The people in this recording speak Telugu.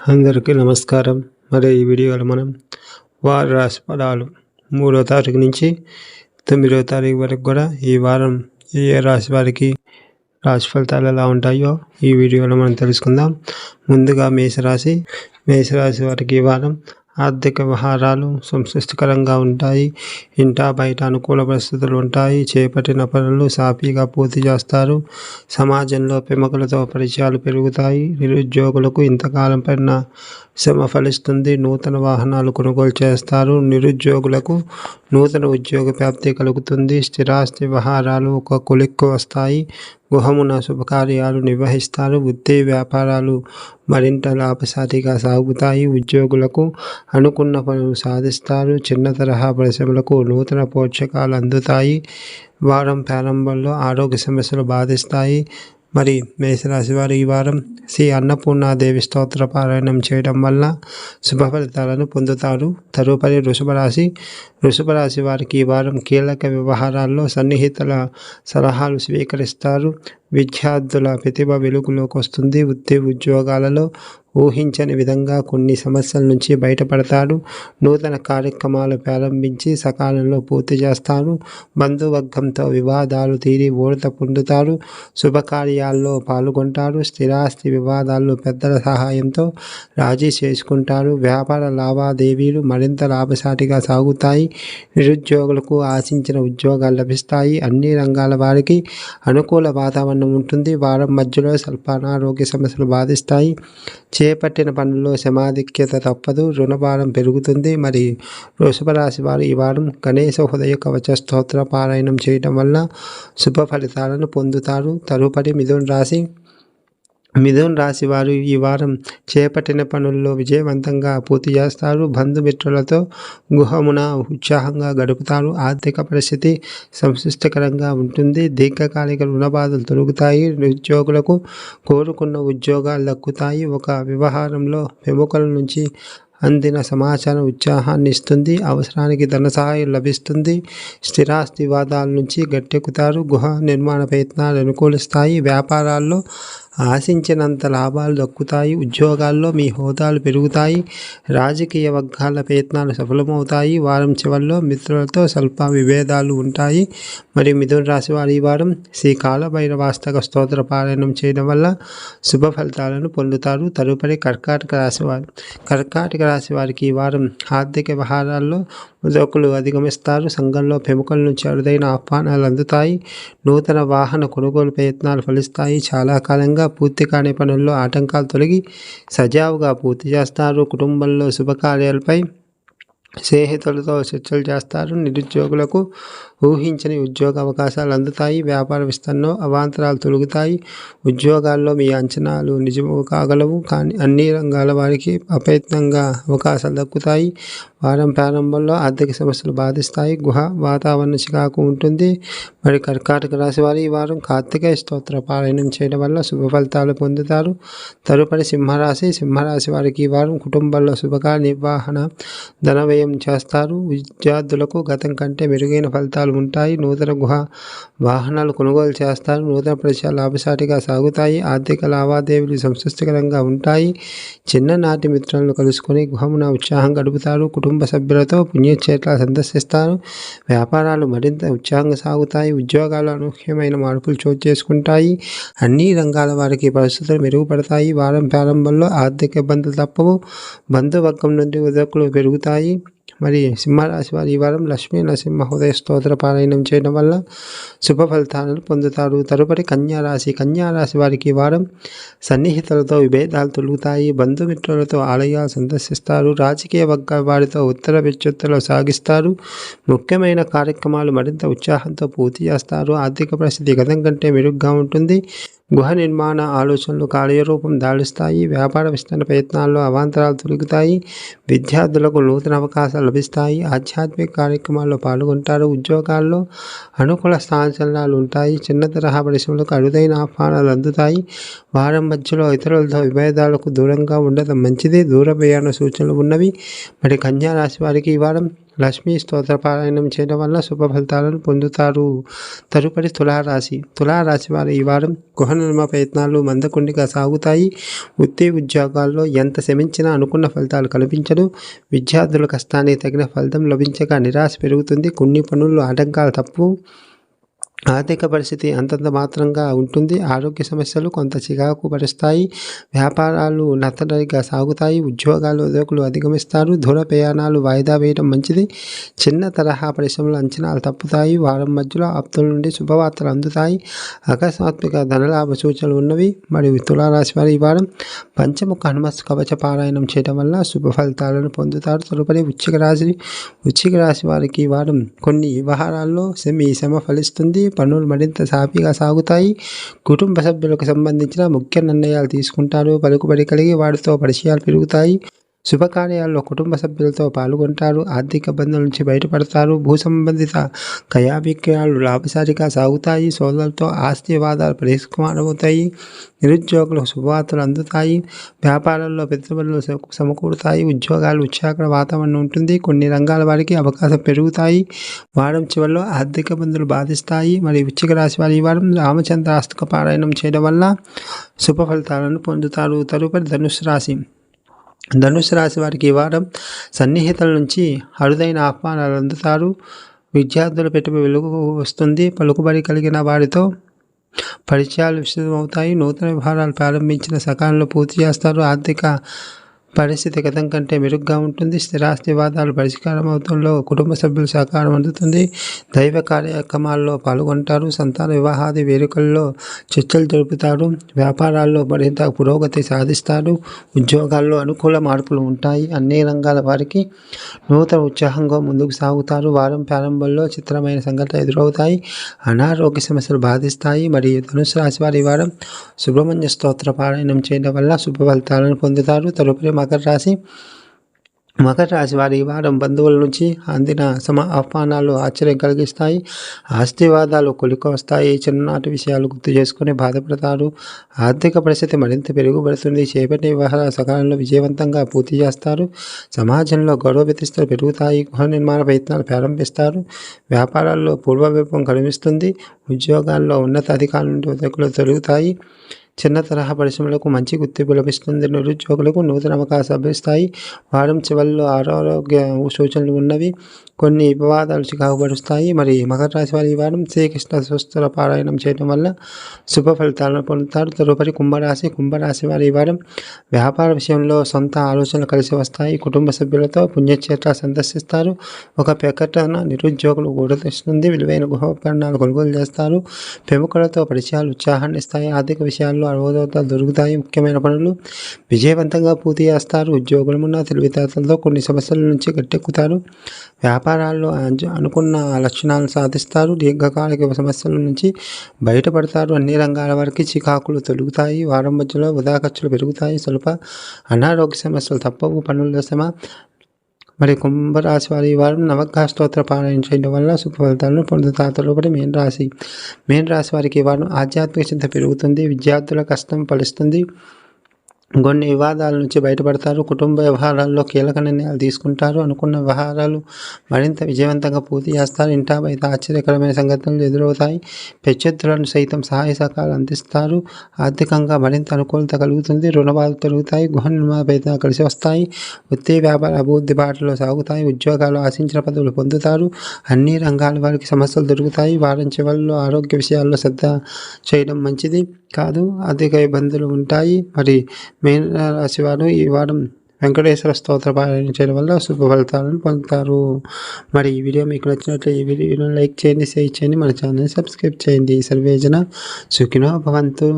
అందరికీ నమస్కారం. మరి ఈ వీడియోలో మనం వారి రాశి ఫలాలు మూడో తారీఖు నుంచి తొమ్మిదో తారీఖు వరకు కూడా ఈ వారం ఏ ఏ రాశి వారికి రాశి ఫలితాలు ఎలా ఉంటాయో ఈ వీడియోలో మనం తెలుసుకుందాం. ముందుగా మేషరాశి. మేషరాశి వారికి ఈ వారం ఆర్థిక వ్యవహారాలు సంతృష్టికరంగా ఉంటాయి. ఇంటా బయట అనుకూల పరిస్థితులు ఉంటాయి. చేపట్టిన పనులు సాఫీగా పూర్తి చేస్తారు. సమాజంలో ప్రముఖులతో పరిచయాలు పెరుగుతాయి. నిరుద్యోగులకు ఇంతకాలం పైన శ్రమ ఫలిస్తుంది. నూతన వాహనాలు కొనుగోలు చేస్తారు. నిరుద్యోగులకు నూతన ఉద్యోగ ప్రాప్తి కలుగుతుంది. స్థిరాస్తి వ్యవహారాలు ఒక కొలిక్కు వస్తాయి. గుహమున శుభకార్యాలు నిర్వహిస్తారు. వృత్తి వ్యాపారాలు మరింత లాభసాటిగా సాగుతాయి. ఉద్యోగులకు అనుకున్న పనులు సాధిస్తారు. చిన్న తరహా పరిశ్రమలకు నూతన పోషకాలు అందుతాయి. వారం ప్రారంభంలో ఆరోగ్య సమస్యలు బాధిస్తాయి. మరి మేషరాశి వారు ఈ వారం శ్రీ అన్నపూర్ణాదేవి స్తోత్ర పారాయణం చేయడం వల్ల శుభ ఫలితాలను పొందుతారు. తదుపరి వృషభ రాశి. వారికి ఈ వారం కీలక వ్యవహారాల్లో సన్నిహితుల సలహాలు స్వీకరిస్తారు. విద్యార్థుల ప్రతిభ వెలుగులోకి వస్తుంది. వృత్తి ఉద్యోగాలలో ఊహించని విధంగా కొన్ని సమస్యల నుంచి బయటపడతాడు. నూతన కార్యక్రమాలు ప్రారంభించి సకాలంలో పూర్తి చేస్తారు బంధువర్గంతో వివాదాలు తీరి ఓడత పొందుతారు శుభకార్యాల్లో పాల్గొంటారు స్థిరాస్తి వివాదాల్లో పెద్దల సహాయంతో రాజీ చేసుకుంటారు వ్యాపార లావాదేవీలు మరింత లాభసాటిగా సాగుతాయి. నిరుద్యోగులకు ఆశించిన ఉద్యోగాలు లభిస్తాయి. అన్ని రంగాల వారికి అనుకూల వాతావరణం ఉంటుంది. వారం మధ్యలో స్వల్ప అనారోగ్య సమస్యలు బాధిస్తాయి. చే చేపట్టిన పనుల్లో సమాధిక్యత తప్పదు రుణభారం పెరుగుతుంది. మరి వృషభ రాశి వారు ఈ వారం గణేశ హృదయ కవచ స్తోత్ర పారాయణం చేయడం వల్ల శుభ ఫలితాలను పొందుతారు. తదుపరి మిథున్ రాశి మిథున్ రాశి వారు ఈ వారం చేపట్టిన పనుల్లో విజయవంతంగా పూర్తి చేస్తారు. బంధుమిత్రులతో గుహమున ఉత్సాహంగా గడుపుతారు. ఆర్థిక పరిస్థితి సంశిష్టకరంగా ఉంటుంది. దీర్ఘకాలిక రుణబాధలు తొలుగుతాయి. ఉద్యోగులకు కోరుకున్న ఉద్యోగాలు దక్కుతాయి. ఒక వ్యవహారంలో ప్రముఖుల నుంచి అందిన సమాచారం ఉత్సాహాన్ని ఇస్తుంది. అవసరానికి ధన సహాయం లభిస్తుంది. స్థిరాస్తి వాదాల నుంచి గట్టెక్కుతారు. గుహ నిర్మాణ ప్రయత్నాలు అనుకూలిస్తాయి. వ్యాపారాల్లో ఆశించినంత లాభాలు దక్కుతాయి ఉద్యోగాల్లో మీ హోదాలు పెరుగుతాయి రాజకీయ వర్గాల ప్రయత్నాలు సఫలమవుతాయి. వారం చివరిలో మిత్రులతో స్వల్ప విభేదాలు ఉంటాయి. మరియు మిథున రాశి వారి ఈ వారం శ్రీ కాలభైరవాస్తక స్తోత్ర పారాయణం చేయడం వల్ల శుభ ఫలితాలను పొందుతారు. తదుపరి కర్కాటక రాశి వారు కర్కాటక రాశి వారికి ఈ వారం ఆర్థిక వ్యవహారాల్లో ఉద్యోగులు అధిగమిస్తారు. సంఘంలో ప్రముఖుల నుంచి అరుదైన ఆహ్వానాలు అందుతాయి. నూతన వాహన కొనుగోలు ప్రయత్నాలు ఫలిస్తాయి. చాలా కాలంగా పూర్తి కాని పనుల్లో ఆటంకాలు తొలగి సజావుగా పూర్తి చేస్తారు. కుటుంబంలో శుభకార్యాలపై స్నేహితులతో చర్చలు చేస్తారు. నిరుద్యోగులకు ఊహించని ఉద్యోగ అవకాశాలు అందుతాయి వ్యాపార విస్తరణలో అవాంతరాలు తొలుగుతాయి. ఉద్యోగాల్లో మీ అంచనాలు నిజము కాగలవు కానీ అన్ని రంగాల వారికి అప్రయత్నంగా అవకాశాలు దక్కుతాయి. వారం ప్రారంభంలో ఆర్థిక సమస్యలు బాధిస్తాయి. గుహ వాతావరణ చికాకు ఉంటుంది. మరి కర్కాటక రాశి వారి ఈ వారం కార్తికేయ స్తోత్ర పారాయణం చేయడం వల్ల శుభ ఫలితాలు పొందుతారు. తదుపరి సింహరాశి సింహరాశి వారికి ఈ వారం కుటుంబంలో శుభకార్య నిర్వహణ ధన వ్యయం చేస్తారు. విద్యార్థులకు గతం కంటే మెరుగైన ఫలితాలు ఉంటాయి నూతన గుహ వాహనాలు కొనుగోలు చేస్తారు. నూతన ప్రదేశాలు లాభసాటిగా సాగుతాయి. ఆర్థిక లావాదేవీలు సంతృష్టికరంగా ఉంటాయి. చిన్ననాటి మిత్రులను కలుసుకొని గుహమున ఉత్సాహం గడుపుతారు. కుటుంబ సభ్యులతో పుణ్యక్షేత్రాలు సందర్శిస్తారు. వ్యాపారాలు మరింత ఉత్సాహంగా సాగుతాయి. ఉద్యోగాలు అనూహ్యమైన మార్పులు చోటు చేసుకుంటాయి. అన్ని రంగాల వారికి పరిస్థితులు మెరుగుపడతాయి. వారం ప్రారంభంలో ఆర్థిక ఇబ్బందులు తప్పవు. బంధువర్గం నుండి ఉదకులు పెరుగుతాయి. మరి సింహరాశి వారి ఈ వారం లక్ష్మీ నరసింహోదయ స్తోత్ర పారాయణం చేయడం వల్ల శుభ ఫలితాలను పొందుతారు. తదుపరి కన్యారాశి కన్యారాశి వారికి ఈ వారం సన్నిహితులతో విభేదాలు తొలుగుతాయి. బంధుమిత్రులతో ఆలయాలు సందర్శిస్తారు. రాజకీయ వర్గ వారితో ఉత్తర విచ్యుత్తులు సాగిస్తారు. ముఖ్యమైన కార్యక్రమాలు మరింత ఉత్సాహంతో పూర్తి చేస్తారు. ఆర్థిక పరిస్థితి గతం కంటే మెరుగ్గా ఉంటుంది. గృహ నిర్మాణ ఆలోచనలు కార్యరూపం దాలుస్తాయి వ్యాపార విస్తరణ ప్రయత్నాల్లో అవాంతరాలు తొలుగుతాయి. విద్యార్థులకు నూతన అవకాశాలు లభిస్తాయి. ఆధ్యాత్మిక కార్యక్రమాల్లో పాల్గొంటారు. ఉద్యోగాల్లో అనుకూల స్థానచలనాలు ఉంటాయి. చిన్న తరహా పరిశ్రమలకు అరుదైన ఆహ్వానాలు అందుతాయి. వారం మధ్యలో ఇతరులతో విభేదాలకు దూరంగా ఉండటం మంచిది. దూర ప్రయాణ సూచనలు ఉన్నవి. మరి కన్యా రాశి వారికి ఈ వారం లక్ష్మీ స్తోత్ర పారాయణం చేయడం వల్ల శుభ ఫలితాలను పొందుతారు. తదుపరి తులారాశి. తులారాశి వారు ఈ వారం గృహ నిర్మ ప్రయత్నాలు మందకొండిగా సాగుతాయి. వృత్తి ఉద్యోగాల్లో ఎంత శ్రమించినా అనుకున్న ఫలితాలు కనిపించదు. విద్యార్థుల కష్టానికి తగిన ఫలితం లభించగా నిరాశ పెరుగుతుంది. కొన్ని పనుల్లో ఆటంకాలు తప్పు. ఆర్థిక పరిస్థితి అంతంత మాత్రంగా ఉంటుంది. ఆరోగ్య సమస్యలు కొంత చికాకు పరుస్తాయి. వ్యాపారాలు నత్తనరిగా సాగుతాయి. ఉద్యోగాలు ఉద్యోగులు అధిగమిస్తారు. దూర ప్రయాణాలు వాయిదా వేయడం మంచిది. చిన్న తరహా పరిశ్రమల అంచనాలు తప్పుతాయి. వారం మధ్యలో ఆప్తుల నుండి శుభవార్తలు అందుతాయి. అకస్మాత్మిక ధనలాభ సూచనలు ఉన్నవి. మరియు తులారాశి వారి ఈ వారం పంచముఖ హనుమత్ కవచ పారాయణం చేయడం వల్ల శుభ ఫలితాలను పొందుతారు. తదుపరి వృచ్చిక రాశి. వృచ్చిక రాశి వారికి ఈ వారం కొన్ని వ్యవహారాల్లో సెమీ శ్రమ ఫలిస్తుంది. పనులు మరింత సాఫీగా సాగుతాయి. కుటుంబ సభ్యులకు సంబంధించిన ముఖ్య నిర్ణయాలు తీసుకుంటారు. పలుకుబడి కలిగి వారితో పరిచయాలు పెరుగుతాయి. శుభకార్యాల్లో కుటుంబ సభ్యులతో పాల్గొంటారు ఆర్థిక ఇబ్బందుల నుంచి బయటపడతారు భూ సంబంధిత క్రయాభిక్రయాలు లాభసారిగా సాగుతాయి సోదరులతో ఆస్తి వివాదాలు పరిష్కారమవుతాయి నిరుద్యోగులు శుభవార్తలు అందుతాయి వ్యాపారాల్లో పెట్టుబడులు సమకూరుతాయి ఉద్యోగాలు ఉత్సాహకర వాతావరణం ఉంటుంది కొన్ని రంగాల వారికి అవకాశం పెరుగుతాయి వారం చివరిలో ఆర్థిక ఇబ్బందులు బాధిస్తాయి మరియు వృచ్చిక రాశి వారి వారం రామచంద్ర ఆస్తిక పారాయణం చేయడం వల్ల శుభ ఫలితాలను పొందుతారు. తదుపరి ధనుసు రాశి ధనుసు రాశి వారికి ఈ వారం సన్నిహితుల నుంచి అరుదైన ఆహ్వానాలు అందుతారు. విద్యార్థుల పెట్టుబడి వెలుగు వస్తుంది. పలుకుబడి కలిగిన వారితో పరిచయాలు విస్తృతమవుతాయి. నూతన వ్యవహారాలు ప్రారంభించిన సకాలంలో పూర్తి చేస్తారు. ఆర్థిక పరిస్థితి గతం కంటే మెరుగ్గా ఉంటుంది. స్థిరాస్తి వాదాలు పరిష్కారం అవుతుందో కుటుంబ సభ్యుల సహకారం అందుతుంది. దైవ కార్యక్రమాల్లో పాల్గొంటారు. సంతాన వివాహాది వేడుకల్లో చర్చలు జరుపుతారు. వ్యాపారాల్లో మరింత పురోగతి సాధిస్తారు. ఉద్యోగాల్లో అనుకూల మార్పులు ఉంటాయి. అన్ని రంగాల వారికి నూతన ఉత్సాహంగా ముందుకు సాగుతారు. వారం ప్రారంభంలో చిత్రమైన సంఘటనలు ఎదురవుతాయి. అనారోగ్య సమస్యలు బాధిస్తాయి. మరియు ధనుసు రాశి వారి వారం సుబ్రహ్మణ్య స్తోత్ర పారాయణం చేయడం వల్ల శుభ ఫలితాలను పొందుతారు. తదుపరి మకర రాశి. మకర రాశి వారి వారం బంధువుల నుంచి అందిన సమ ఆహ్వానాలు ఆశ్చర్యం కలిగిస్తాయి. ఆస్తివాదాలు కొలికొస్తాయి. చిన్ననాటి విషయాలు గుర్తు చేసుకుని బాధపడతారు. ఆర్థిక పరిస్థితి మరింత పెరుగుపడుతుంది చేపట్టే వ్యవహార సకాలంలో విజయవంతంగా పూర్తి చేస్తారు. సమాజంలో గౌరవ ప్రతిష్టలు పెరుగుతాయి. గృహ నిర్మాణ ప్రయత్నాలు ప్రారంభిస్తారు. వ్యాపారాల్లో పూర్వవైపం కనిపిస్తుంది. ఉద్యోగాల్లో ఉన్నత అధికారుల నుండి ఉద్యోగులు తొలుగుతాయి. చిన్న తరహా పరిశ్రమలకు మంచి గుర్తింపు లభిస్తుంది నిరుద్యోగులకు నూతన అవకాశాలు లభిస్తాయి. వారం చివరిలో ఆరోగ్య సూచనలు ఉన్నవి కొన్ని వివాదాలు చికాకుపరుస్తాయి. మరి మకర రాశి వారి వారం శ్రీకృష్ణ స్వస్థల పారాయణం చేయడం వల్ల శుభ ఫలితాలను పొందుతారు. తదుపరి కుంభరాశి కుంభరాశి వారి వారం వ్యాపార విషయంలో సొంత ఆలోచనలు కలిసి వస్తాయి. కుటుంబ సభ్యులతో పుణ్యక్షేత్ర సందర్శిస్తారు. ఒక ప్రకటన నిరుద్యోగులు గుర్తిస్తుంది విలువైన గృహోపకరణాలు కొనుగోలు చేస్తారు. ప్రముఖులతో పరిచయాలు ఉత్సాహాన్ని ఇస్తాయి. ఆర్థిక విషయాల్లో అవరోధాలు దొరుకుతాయి. ముఖ్యమైన పనులు విజయవంతంగా పూర్తి చేస్తారు. ఉద్యోగులమున్న తెలివితేటలతో కొన్ని సమస్యల నుంచి గట్టెక్కుతారు. వ్యాపారాల్లో అనుకున్న లక్షణాలను సాధిస్తారు. దీర్ఘకాలిక సమస్యల నుంచి బయటపడతారు. అన్ని రంగాల వరకు చికాకులు తొలుగుతాయి. వారం మధ్యలో వృధా ఖర్చులు పెరుగుతాయి. స్వల్ప అనారోగ్య సమస్యలు తప్పవు. పనుల శ్రమ మరి కుంభరాశి వారి వారం నవగ్రహ స్తోత్ర పారాయణ చేయడం వల్ల శుభ ఫలితాలను పొందుతారు. తదుపరి మేన్ రాశి. మేన్ రాశి వారికి వారం ఆధ్యాత్మిక చింత పెరుగుతుంది. విద్యార్థుల కష్టం ఫలిస్తుంది. కొన్ని వివాదాల నుంచి బయటపడతారు కుటుంబ వ్యవహారాల్లో కీలక నిర్ణయాలు తీసుకుంటారు అనుకున్న వ్యవహారాలు మరింత విజయవంతంగా పూర్తి చేస్తారు. ఇంటా బయట ఆశ్చర్యకరమైన సంఘటనలు ఎదురవుతాయి. ప్రత్యర్థులను సైతం సహాయ సహకారాలు అందిస్తారు. ఆర్థికంగా మరింత అనుకూలత కలుగుతుంది. రుణబాధలు తొలుగుతాయి. గృహ నిర్మాణ కలిసి వస్తాయి. వృత్తి వ్యాపార అభివృద్ధి బాటలో సాగుతాయి. ఉద్యోగాలు ఆశించిన పదవులు పొందుతారు. అన్ని రంగాల వారికి సమస్యలు దొరుకుతాయి. వారం చివరిలో ఆరోగ్య విషయాల్లో శ్రద్ధ చేయడం మంచిది కాదు. అధిక ఇబ్బందులు ఉంటాయి. మరి మీన రాశివారు ఈ వారం వెంకటేశ్వర స్తోత్ర పారాయణ చేయడం వల్ల శుభ ఫలితాలను పొందుతారు. మరి ఈ వీడియో మీకు నచ్చినట్లు ఈ వీడియోను లైక్ చేయండి షేర్ చేయండి మన ఛానల్ని సబ్స్క్రైబ్ చేయండి. సర్వేజన సుఖినో భవంతు.